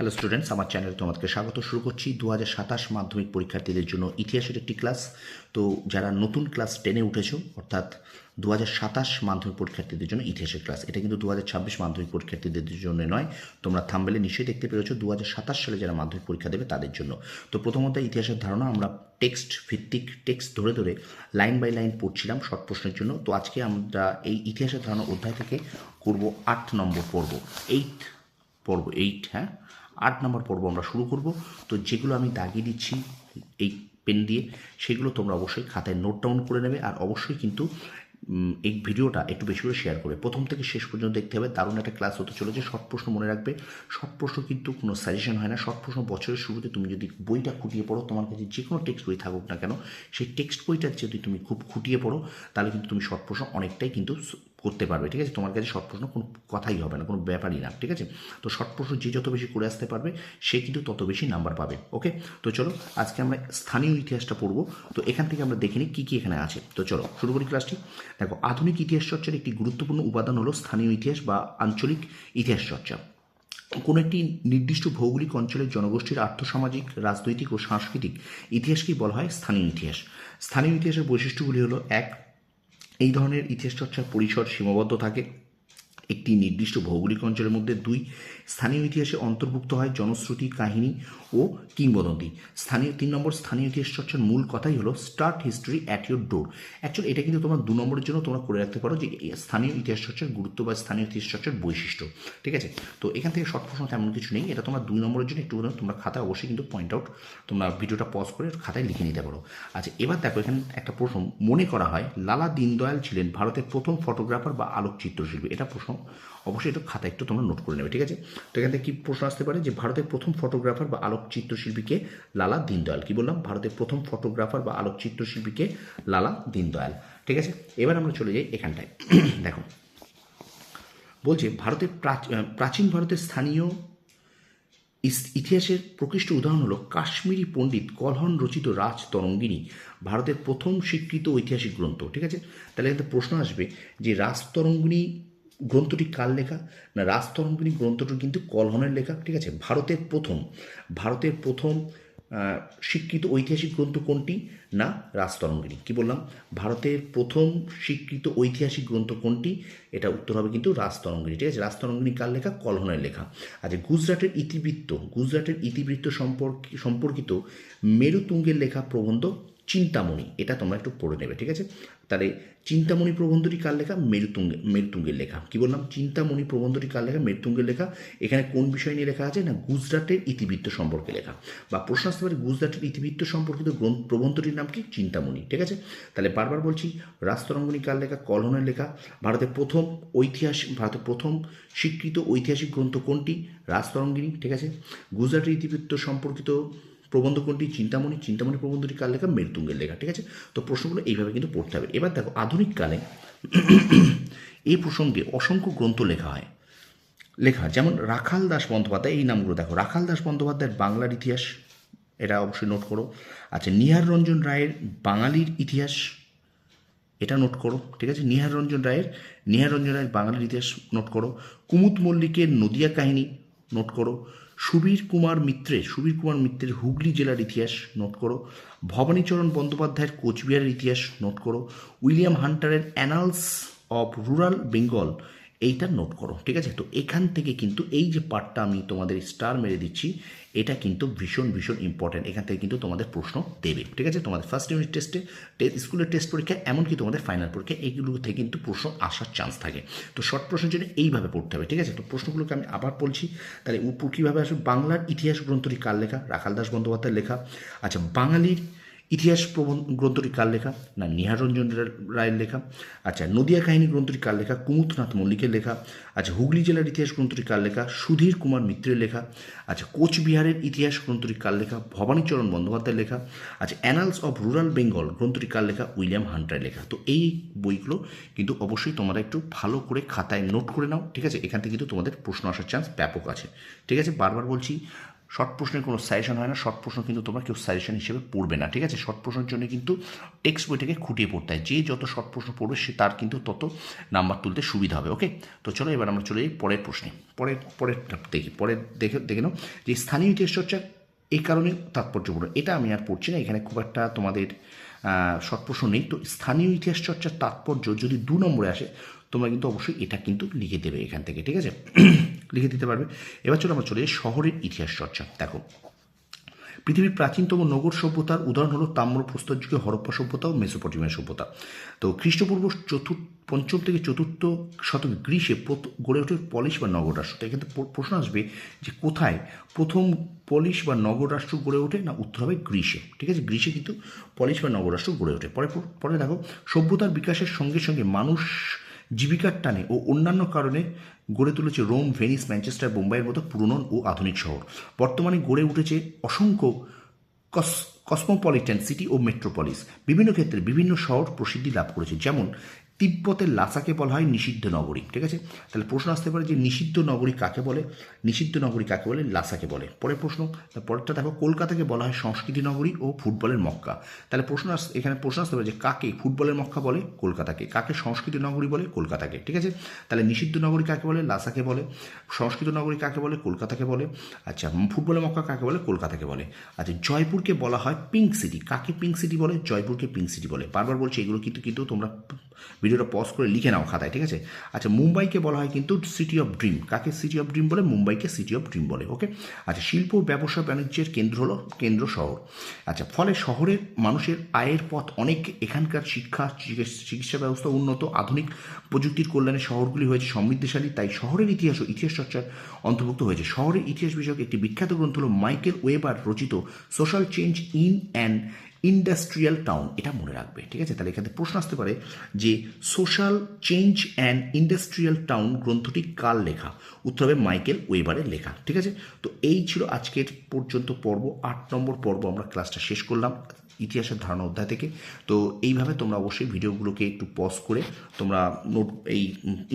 Hello students আমার চ্যানেলে তোমাদেরকে স্বাগত। শুরু করছি দু হাজার সাতাশ মাধ্যমিক পরীক্ষার্থীদের জন্য ইতিহাসের একটি ক্লাস তো যারা নতুন ক্লাস টেনে উঠেছো, অর্থাৎ দু হাজার সাতাশ মাধ্যমিক পরীক্ষার্থীদের জন্য ইতিহাসের ক্লাস এটা কিন্তু দু হাজার ছাব্বিশ মাধ্যমিক পরীক্ষার্থীদের জন্য নয়, তোমরা থাম্বেলে নিশ্চয়ই দেখতে পেরেছ দু হাজার সাতাশ সালে যারা মাধ্যমিক পরীক্ষা দেবে তাদের জন্য। তো প্রথমত ইতিহাসের ধারণা, আমরা টেক্সট ভিত্তিক টেক্সট ধরে ধরে লাইন বাই লাইন পড়ছিলাম শর্ট প্রশ্নের জন্য। তো আজকে আমরা এই ইতিহাসের ধারণা অধ্যায় থেকে করব আট নম্বর পর্ব এইট পর্ব এইট হ্যাঁ? আট নম্বর পর্ব আমরা শুরু করব। তো যেগুলো আমি দাগিয়ে দিচ্ছি এই পেন দিয়ে, সেগুলো তোমরা অবশ্যই খাতায় নোট ডাউন করে নেবে আর অবশ্যই কিন্তু এই ভিডিওটা একটু বেশি করে শেয়ার করবে প্রথম থেকে শেষ পর্যন্ত দেখতে হবে, দারুণ একটা ক্লাস হতে চলেছে শর্ট প্রশ্ন মনে রাখবে। শর্ট প্রশ্ন কিন্তু কোনো সাজেশন হয় না শর্ট প্রশ্ন বছরের শুরুতে তুমি যদি বইটা খুঁটিয়ে পড়ো, তোমার কাছে যে কোনো টেক্সট বই থাকুক না কেন, সেই টেক্সট বইটা যদি তুমি খুব খুঁটিয়ে পড়ো, তাহলে কিন্তু তুমি শর্ট প্রশ্ন অনেকটাই কিন্তু করতে পারবে, ঠিক আছে? তোমার কাছে শর্ট প্রশ্ন, কোনো কথাই হবে না, কোনো ব্যাপারই না, ঠিক আছে? তো শর্ট প্রশ্ন যে যত বেশি করে আসতে পারবে, সে কিন্তু তত বেশি নাম্বার পাবে ওকে তো চলো, আজকে আমরা স্থানীয় ইতিহাসটা পড়ব। তো এখান থেকে আমরা দেখে নিই কী কী এখানে আছে। তো চলো, শুরু করি ক্লাসটি দেখো, আধুনিক ইতিহাস চর্চার একটি গুরুত্বপূর্ণ উপাদান হলো স্থানীয় ইতিহাস বা আঞ্চলিক ইতিহাস চর্চা। কোনো একটি নির্দিষ্ট ভৌগোলিক অঞ্চলের জনগোষ্ঠীর আর্থসামাজিক, রাজনৈতিক ও সাংস্কৃতিক ইতিহাসকেই বলা হয় স্থানীয় ইতিহাস। স্থানীয় ইতিহাসের বৈশিষ্ট্যগুলি হলো, এক এই ধরনের ইতিহাস চর্চার পরিসর সীমাবদ্ধ থাকে। একটি নির্দিষ্ট ভৌগোলিক অঞ্চলের মধ্যে দুই স্থানীয় ইতিহাসে অন্তর্ভুক্ত হয় জনশ্রুতি, কাহিনী ও কিংবদন্তি। স্থানীয় তিন নম্বর স্থানীয় ইতিহাস চর্চার মূল কথাই হলো start history at your door. Actually এটা কিন্তু তোমার দু নম্বরের জন্য তোমরা করে রাখতে পারো যে স্থানীয় ইতিহাস চর্চার গুরুত্ব বা স্থানীয় ইতিহাস চর্চার বৈশিষ্ট্য। ঠিক আছে? তো এখান থেকে শর্ট প্রশ্ন, তেমন কিছু নেই। এটা তোমার দুই নম্বরের জন্য একটু তোমরা খাতা অবশ্যই কিন্তু পয়েন্ট আউট তোমরা ভিডিওটা পজ করে খাতায় লিখে নিতে পারো। আচ্ছা এবার দেখো এখানে একটা প্রশ্ন মনে করা হয়, লালা দীনদয়াল ছিলেন ভারতের প্রথম ফটোগ্রাফার বা আলোকচিত্রশিল্পী। এটা প্রশ্ন অবশ্যই একটু খাতা একটু তোমরা নোট করে নেবে, ঠিক আছে? তো এখান থেকে কী প্রশ্ন আসতে পারে যে ভারতের প্রথম ফটোগ্রাফার বা আলোকচিত্রশিল্পীকে লালা দীনদয়াল, কি বললাম? ভারতের প্রথম ফটোগ্রাফার বা আলোকচিত্রশিল্পীকে লালা দীনদয়াল, ঠিক আছে? এবার আমরা চলে যাই এখানটায়। দেখো, বলছে ভারতের প্রাচ- প্রাচীন ভারতের স্থানীয় ইতিহাসের প্রকৃষ্ট উদাহরণ হলো কাশ্মীরি পণ্ডিত কলহন রচিত রাজ তরঙ্গিনী, ভারতের প্রথম স্বীকৃত ঐতিহাসিক গ্রন্থ, ঠিক আছে? তাহলে এখানে প্রশ্ন আসবে যে রাজ তরঙ্গিনী গ্রন্থটি কার লেখা? না রাজ তরঙ্গিনী গ্রন্থটি কিন্তু কলহনের লেখা, ঠিক আছে? ভারতের প্রথম। ভারতের প্রথম স্বীকৃত ঐতিহাসিক গ্রন্থ কোনটি? না, রাজতরঙ্গিনী। কি বললাম? ভারতের প্রথম স্বীকৃত ঐতিহাসিক গ্রন্থ কোনটি? এটা উত্তর হবে কিন্তু রাজতরঙ্গিনী, ঠিক আছে? রাজতরঙ্গিনী কার লেখা? কলহনের লেখা। আচ্ছা গুজরাটের ইতিবৃত্ত গুজরাটের ইতিবৃত্ত সম্পর্ক, সম্পর্কিত মেরুতুঙ্গের লেখা প্রবন্ধ চিন্তামণি, এটা তোমরা একটু পড়ে নেবে, ঠিক আছে? তাহলে চিন্তামণি প্রবন্ধটি কার লেখা? মেরুতুঙ্গে, মেরুতুঙ্গের লেখা। কি বললাম? চিন্তামণি প্রবন্ধটি কার লেখা? মেরুতুঙ্গের লেখা। এখানে কোন বিষয় নিয়ে লেখা আছে? না, গুজরাটের ইতিবৃত্ত সম্পর্কে লেখা। বা প্রশ্ন আসতে পারে, গুজরাটের ইতিবৃত্ত সম্পর্কিত প্রবন্ধটির নাম কি? চিন্তামণি, ঠিক আছে? তাহলে বারবার বলছি, রাস্তরঙ্গনী কার লেখা? কলহনের লেখা। ভারতের প্রথম ঐতিহাসিক, ভারতের প্রথম স্বীকৃত ঐতিহাসিক গ্রন্থ কোনটি? রাজতরঙ্গিনী ঠিক আছে? গুজরাটের ইতিবৃত্ত সম্পর্কিত প্রবন্ধ কোনটি? চিন্তামণি। চিন্তামণি প্রবন্ধটি কার লেখা? মেরতুঙ্গের লেখা, ঠিক আছে? তো প্রশ্নগুলো এইভাবে কিন্তু পড়তে হবে। এবার দেখো, আধুনিক কালে এই প্রসঙ্গে অসংখ্য গ্রন্থ লেখা হয়। লেখা যেমন রাখাল দাস বন্দ্যোপাধ্যায়, এই নামগুলো দেখো। রাখাল দাস বন্দ্যোপাধ্যায়ের বাংলার ইতিহাস, এটা অবশ্যই নোট করো। আচ্ছা নিহার রঞ্জন রায়ের বাঙালির ইতিহাস, এটা নোট করো, ঠিক আছে? নিহার রঞ্জন রায়ের, নিহার রঞ্জন রায়ের বাঙালির ইতিহাস নোট করো। কুমুদ মল্লিকের নদিয়া কাহিনী নোট করো। সুবীর কুমার মিত্রের সুবীর কুমার মিত্রের হুগলি জেলার ইতিহাস নোট করো। ভবানীচরণ বন্দ্যোপাধ্যায়ের কোচবিহারের ইতিহাস নোট করো। উইলিয়াম হান্টারের অ্যানালস অফ রুরাল বেঙ্গল, এইটা নোট করো, ঠিক আছে? তো এখান থেকে কিন্তু এই যে পার্টটা আমি তোমাদের স্টার মেরে দিচ্ছি এটা কিন্তু ভীষণ ভীষণ ইম্পর্ট্যান্ট এখান থেকে কিন্তু তোমাদের প্রশ্ন দেবে, ঠিক আছে? তোমাদের ফার্স্ট ইউনিট টেস্টে স্কুলের টেস্ট পরীক্ষা, এমনকি তোমাদের ফাইনাল পরীক্ষা এইগুলো থেকে কিন্তু প্রশ্ন আসার চান্স থাকে। তো শর্ট প্রশ্নের জন্য এইভাবে পড়তে হবে, ঠিক আছে? তো প্রশ্নগুলোকে আমি আবার বলছি। তাহলে উপর কীভাবে আসবে? বাংলার ইতিহাস গ্রন্থটি কার লেখা? রাখাল দাস বন্দ্যোপাধ্যায়ের লেখা। আচ্ছা বাঙালির ইতিহাস প্রবন্ধ গ্রন্থটি কার লেখা? না নিহারঞ্জন রায়ের লেখা। আচ্ছা নদিয়া কাহিনী গ্রন্থটি কার লেখা? কুমুদনাথ মল্লিকের লেখা। আচ্ছা হুগলি জেলার ইতিহাস গ্রন্থটি কার লেখা? সুধীর কুমার মিত্রের লেখা। আচ্ছা কোচবিহারের ইতিহাস গ্রন্থটি কার লেখা? ভবানীচরণ বন্দ্যোপাধ্যায়ের লেখা। আচ্ছা অ্যানালস অফ রুরাল বেঙ্গল গ্রন্থটি কার লেখা? উইলিয়াম হান্টারের লেখা। তো এই বইগুলো কিন্তু অবশ্যই তোমরা একটু ভালো করে খাতায় নোট করে নাও, ঠিক আছে? এখান থেকে কিন্তু তোমাদের প্রশ্ন আসার চান্স ব্যাপক আছে। ঠিক আছে? বারবার বলছি শর্ট প্রশ্নের কোনো সাজেশন হয় না শর্ট প্রশ্ন কিন্তু তোমরা কেউ সাজেশন হিসেবে পড়বে না, ঠিক আছে? শর্ট প্রশ্নের জন্য কিন্তু টেক্সট বইটাকে খুঁটিয়ে পড়তে হয়। যে যত শর্ট প্রশ্ন পড়বে, সে তার কিন্তু তত নাম্বার তুলতে সুবিধা হবে ওকে তো চলো এবার আমরা চলে যাই পরের প্রশ্নে। পরের পরের, দেখি, পরের দেখে দেখে নাও যে স্থানীয় ইতিহাস চর্চা এই কারণে তাৎপর্যপূর্ণ। এটা আমি আর পড়ছি না, এখানে খুব একটা তোমাদের শর্ট প্রশ্ন নেই। তো স্থানীয় ইতিহাস চর্চার তাৎপর্য যদি দু নম্বরে আসে, তোমরা কিন্তু অবশ্যই এটা কিন্তু লিখে দেবে এখান থেকে, ঠিক আছে? লিখে দিতে পারবে। এবার চলো আমরা চলে শহরের ইতিহাস চর্চা। দেখো, পৃথিবীর প্রাচীনতম নগর সভ্যতার উদাহরণ হলো তাম্র প্রস্তর যুগে হরপ্পা সভ্যতা ও মেসোপটেমিয়া সভ্যতা। তো খ্রিস্টপূর্ব চতুর্থ পঞ্চম থেকে চতুর্থ শতক গ্রীষে গড়ে ওঠে পলিশ বা নগর রাষ্ট্র। এখানে প্রশ্ন আসবে যে কোথায় প্রথম পলিশ বা নগর রাষ্ট্র গড়ে ওঠে না উত্তর হবে গ্রীষে ঠিক আছে গ্রীষে কিন্তু পলিশ বা নগর রাষ্ট্র গড়ে ওঠে। পরে পরে দেখো, সভ্যতার বিকাশের সঙ্গে সঙ্গে মানুষ জীবিকার টানে ও অন্যান্য কারণে গড়ে তুলেছে রোম, ভেনিস, ম্যানচেস্টার, বোম্বাইয়ের মতো পুরনো ও আধুনিক শহর। বর্তমানে গড়ে উঠেছে অসংখ্য কস কসমোপলিটন সিটি ও মেট্রোপলিস। বিভিন্ন ক্ষেত্রে বিভিন্ন শহর প্রসিদ্ধি লাভ করেছে। যেমন তিব্বতের লাসাকে বলা হয় নিষিদ্ধ নগরী, ঠিক আছে? তাহলে প্রশ্ন আসতে পারে যে নিষিদ্ধ নগরী কাকে বলে? নিষিদ্ধ নগরী কাকে বলে? লাসাকে বলে। পরের প্রশ্ন পরেরটা দেখো, কলকাতাকে বলা হয় সংস্কৃতি নগরী ও ফুটবলের মক্কা। তাহলে প্রশ্ন আস, এখানে প্রশ্ন আসতে পারে যে কাকে ফুটবলের মক্কা বলে? কলকাতাকে। কাকে সংস্কৃতি নগরী বলে? কলকাতাকে, ঠিক আছে? তাহলে নিষিদ্ধ নগরী কাকে বলে? লাসাকে বলে। সংস্কৃত নগরী কাকে বলে? কলকাতাকে বলে। আচ্ছা ফুটবলের মক্কা কাকে বলে? কলকাতাকে বলে। আচ্ছা জয়পুরকে বলা হয় পিঙ্ক সিটি। কাকে পিঙ্ক সিটি বলে? জয়পুরকে পিঙ্ক সিটি বলে। বারবার বলছি, এগুলো কিন্তু কিন্তু তোমরা ভিডিওটা পজ করে লিখে নাও খাতায়, ঠিক আছে? আচ্ছা মুম্বাইকে বলা হয় কিন্তু সিটি অফ ড্রিম কাকে সিটি অফ ড্রিম বলে? মুম্বাইকে সিটি অফ ড্রিম বলে ওকে আচ্ছা শিল্প, ব্যবসা, বাণিজ্যের কেন্দ্র হলো কেন্দ্র শহর। আচ্ছা ফলে শহরের মানুষের আয়ের পথ অনেক এখানকার শিক্ষা চিকিৎসা- ব্যবস্থা উন্নত, আধুনিক প্রযুক্তির কল্যাণে শহরগুলি হয়েছে সমৃদ্ধশালী, তাই শহরের ইতিহাস ও ইতিহাস চর্চার অন্তর্ভুক্ত হয়েছে। শহরের ইতিহাস বিষয়ক একটি বিখ্যাত গ্রন্থ হল মাইকেল ওয়েবার রচিত social change in an industrial town এটা মনে রাখবে, ঠিক আছে? তাহলে এখানে প্রশ্ন আসতে পারে যে social change and industrial town গ্রন্থটি কার লেখা? উত্তর হবে মাইকেল ওয়েবারের লেখা, ঠিক আছে? তো এই ছিল আজকের পর্যন্ত পর্ব, আট নম্বর পর্ব আমরা ক্লাসটা শেষ করলাম। ইতিহাসের ধারণা অধ্যায় থেকে। তো এইভাবে তোমরা অবশ্যই ভিডিওগুলোকে একটু পজ করে তোমরা নোট এই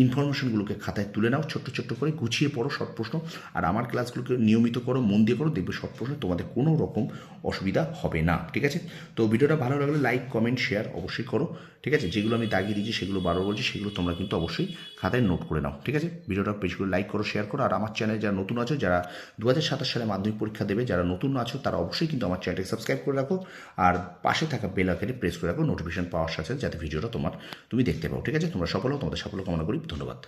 ইনফরমেশনগুলোকে খাতায় তুলে নাও, ছোট্ট ছোট্ট করে গুছিয়ে পড়ো শর্ট প্রশ্ন। আর আমার ক্লাসগুলোকে নিয়মিত করো, মন দিয়ে করো, দেখবে শর্ট প্রশ্ন তোমাদের কোনো রকম অসুবিধা হবে না, ঠিক আছে? তো ভিডিওটা ভালো লাগলে লাইক কমেন্ট শেয়ার অবশ্যই করো, ঠিক আছে? যেগুলো আমি দাগিয়ে দিয়েছি, সেগুলো বারো বলছি, সেগুলো তোমরা কিন্তু অবশ্যই খাতায় নোট করে নাও, ঠিক আছে? ভিডিওটা করে লাইক করো শেয়ার করো। আর আমার চ্যানেলে যারা নতুন আছো, যারা দু হাজার সাতাশ সালে মাধ্যমিক পরীক্ষা দেবে, যারা নতুন আছো, তারা অবশ্যই কিন্তু আমার চ্যানেলটাকে সাবস্ক্রাইব করে রাখো। আর পাশে থাকা বেল আইকনে প্রেস করে রাখো নোটিফিকেশন পাওয়ার সাথে যাতে ভিডিওটা তোমার, তুমি দেখতে পাও, ঠিক আছে? তোমরা সফল তোমাদের সাফল্য কামনা করি, ধন্যবাদ।